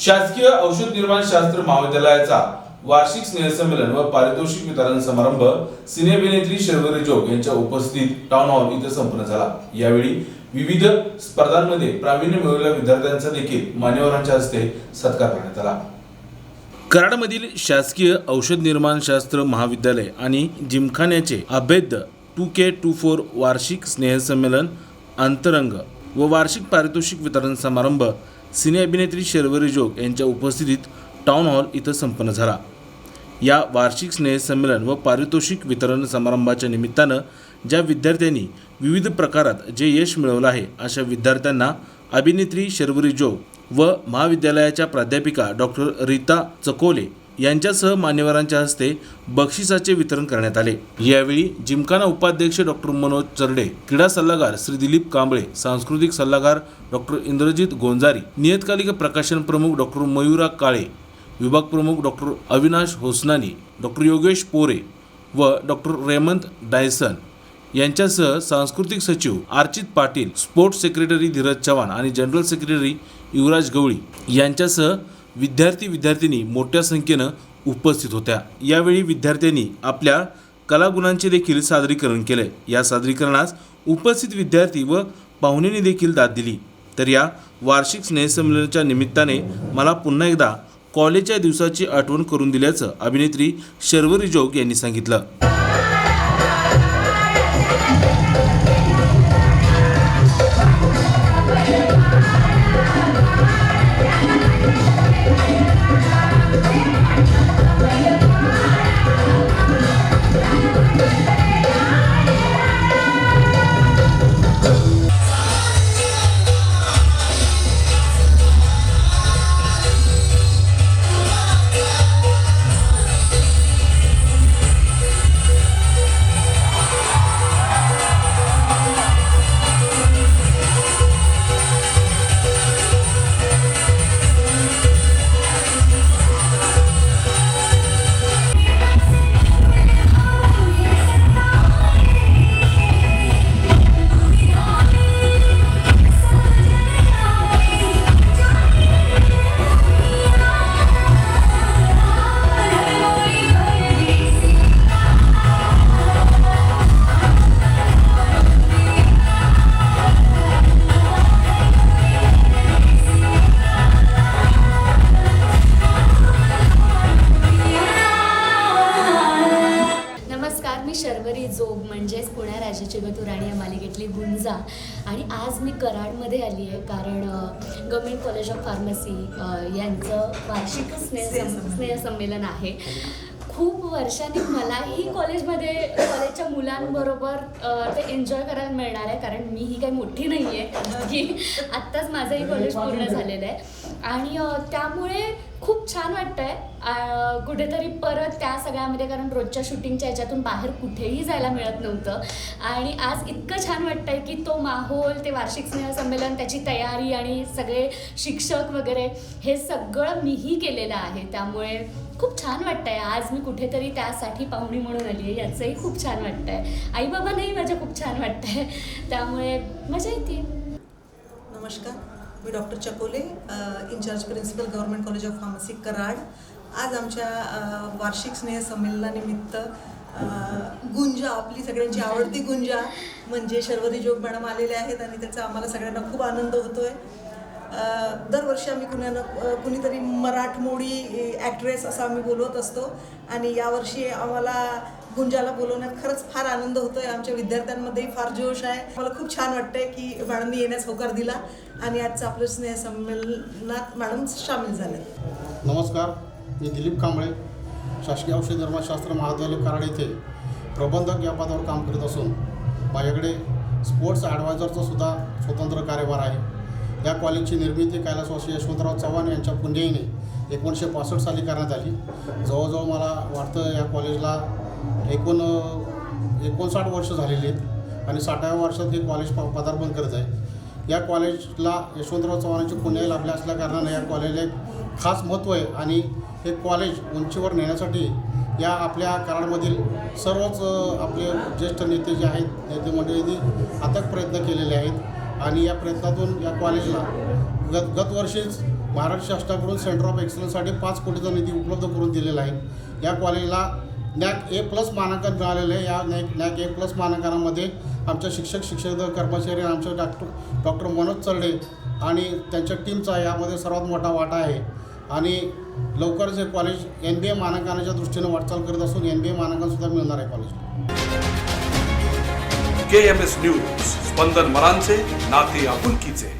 शासकीय औषध निर्माण शास्त्र महाविद्यालयाचा वार्षिक स्नेहसंमेलन व पारितोषिक वितरण समारंभ सिने अभिनेत्री शर्वरी जोग यांच्या उपस्थितीत टाउन हॉल इथे संपन्न झाला. यावेळी विविध स्पर्धांमध्ये प्रावीण्य मिळवलेल्या विद्यार्थ्यांचा देखील मान्यवरांच्या हस्ते सत्कार करण्यात आला. कराडमधील शासकीय औषध निर्माण शास्त्र महाविद्यालय आणि जिमखान्याचे अभेद्य टू के टू फोर वार्षिक स्नेहसंमेलन अंतरंग व वार्षिक पारितोषिक वितरण समारंभ सिने अभिनेत्री शर्वरी जोग यांच्या उपस्थितीत टाउन हॉल इथं संपन्न झाला. या वार्षिक स्नेहसंमेलन व पारितोषिक वितरण समारंभाच्या निमित्तानं ज्या विद्यार्थ्यांनी विविध प्रकारात जे यश मिळवलं आहे अशा विद्यार्थ्यांना अभिनेत्री शर्वरी जोग व महाविद्यालयाच्या प्राध्यापिका डॉक्टर रीता चकोले यांच्यासह मान्यवरांच्या हस्ते बक्षिसाचे वितरण करण्यात आले. यावेळी जिमखाना उपाध्यक्ष डॉक्टर मनोज चरडे क्रीडा सल्लागार श्री दिलीप कांबळे सांस्कृतिक सल्लागार डॉक्टर इंद्रजित गोंजारी नियतकालिक प्रकाशन प्रमुख डॉक्टर मयुरा काळे विभाग प्रमुख डॉक्टर अविनाश होसनानी डॉक्टर योगेश पोरे व डॉक्टर रेमंत डायसन यांच्यासह सांस्कृतिक सचिव अर्चित पाटील स्पोर्ट्स सेक्रेटरी धीरज चव्हाण आणि जनरल सेक्रेटरी युवराज गवळी यांच्यासह विद्यार्थी विद्यार्थिनी मोठ्या संख्येनं उपस्थित होत्या. यावेळी विद्यार्थ्यांनी आपल्या कलागुणांचे देखील सादरीकरण केले. या सादरीकरणास उपस्थित विद्यार्थी व पाहुण्यांनी देखील दाद दिली. तर या वार्षिक स्नेहसंमेलनाच्या निमित्ताने मला पुन्हा एकदा कॉलेजच्या दिवसाची आठवण करून दिल्याचं अभिनेत्री शर्वरी जोग यांनी सांगितलं. राजाची गतुराणी या मालिकेतली गुंजा. आणि आज मी कराडमध्ये आली आहे कारण गव्हर्मेंट कॉलेज ऑफ फार्मसी यांचं वार्षिक स्नेह स्नेहसंमेलन आहे. खूप वर्षांनी मलाही कॉलेजमध्ये कॉलेजच्या मुलांबरोबर ते एन्जॉय करायला मिळणार आहे. कारण मी ही काही मोठी नाही आहे की आत्ताच माझंही कॉलेज पूर्ण झालेलं आहे. आणि त्यामुळे खूप छान वाटतंय. कुठेतरी परत त्या सगळ्यामध्ये कारण रोजच्या शूटिंगच्या याच्यातून बाहेर कुठेही जायला मिळत नव्हतं. आणि आज इतकं छान वाटतंय की तो माहोल ते वार्षिक स्नेहसंमेलन त्याची तयारी आणि सगळे शिक्षक वगैरे हे सगळं मीही केलेलं आहे. त्यामुळे खूप छान वाटतंय. आज मी कुठेतरी त्यासाठी पाहुणी म्हणून आली आहे याचंही खूप छान वाटतंय. आईबाबांनाही माझ्या खूप छान वाटतंय. त्यामुळे मजा येते. नमस्कार. मी doctor Chakole incharge principal government college of pharmacy Karad. आज आमच्या वार्षिक स्नेह संमेलनानिमित्त गुंजा आपली सगळ्यांची आवडती गुंजा म्हणजे शर्वरी जोग मॅडम आलेले आहेत आणि त्याचा आम्हाला सगळ्यांना खूप आनंद होतोय. आहे दरवर्षी आम्ही कुण्यानं कुणीतरी मराठमोळी ॲक्ट्रेस असं आम्ही बोलवत असतो. आणि यावर्षी आम्हाला गुंजाला बोलवण्यात खरंच फार आनंद होतोय. आमच्या विद्यार्थ्यांमध्येही फार जोश आहे. मला खूप छान वाटतंय की मॅडमनी येण्यास होकार दिला आणि आजचं आपलं स्नेह संमेलनात मॅडम सामील झाले नमस्कार मी दिलीप कांबळे शासकीय औषध धर्मशास्त्र महाविद्यालय कराड येथे प्रबंधक या पदावर काम करीत असून माझ्याकडे स्पोर्ट्स ॲडवायझरचा सुद्धा स्वतंत्र कार्यभार आहे. या कॉलेजची निर्मिती कैलासवासी यशवंतराव चव्हाण यांच्या पुण्याईने एकोणीसशे पासष्ट साली करण्यात आली. जवळजवळ मला वाटतं या कॉलेजला एकूण एकोणसाठ वर्ष झालेली आहेत आणि साठाव्या वर्षात हे कॉलेज प पदार्पण करत आहे. या कॉलेजला यशवंतराव चव्हाणांची पुण्याई लाभले असल्याकारणानं या कॉलेजला एक खास महत्त्व आहे आणि हे कॉलेज उंचीवर नेण्यासाठी या आपल्या कराडमधील सर्वच आपले ज्येष्ठ नेते जे आहेत नेते मंडळींनी अथक प्रयत्न केलेले आहेत आणि या प्रयत्नातून या कॉलेजला गत गतवर्षीच महाराष्ट्र शासनाकडून सेंटर ऑफ एक्सलन्ससाठी पाच कोटीचा निधी उपलब्ध करून दिलेला आहे. या कॉलेजला नॅक ए प्लस मानांकन मिळालेलं आहे. या नॅक नॅक ए प्लस मानांकनामध्ये आमच्या शिक्षक शिक्षक कर्मचारी आणि आमचे डॉक्टर डॉक्टर मनोज चरडे आणि त्यांच्या टीमचा यामध्ये सर्वात मोठा वाटा आहे. आणि लवकरच हे कॉलेज एन बी ए मानांकनाच्या दृष्टीने वाटचाल करत असून एन बी ए मानांकनसुद्धा मिळणार आहे college K M S news स्पंदन मरांचे नाते आपुलकीचे.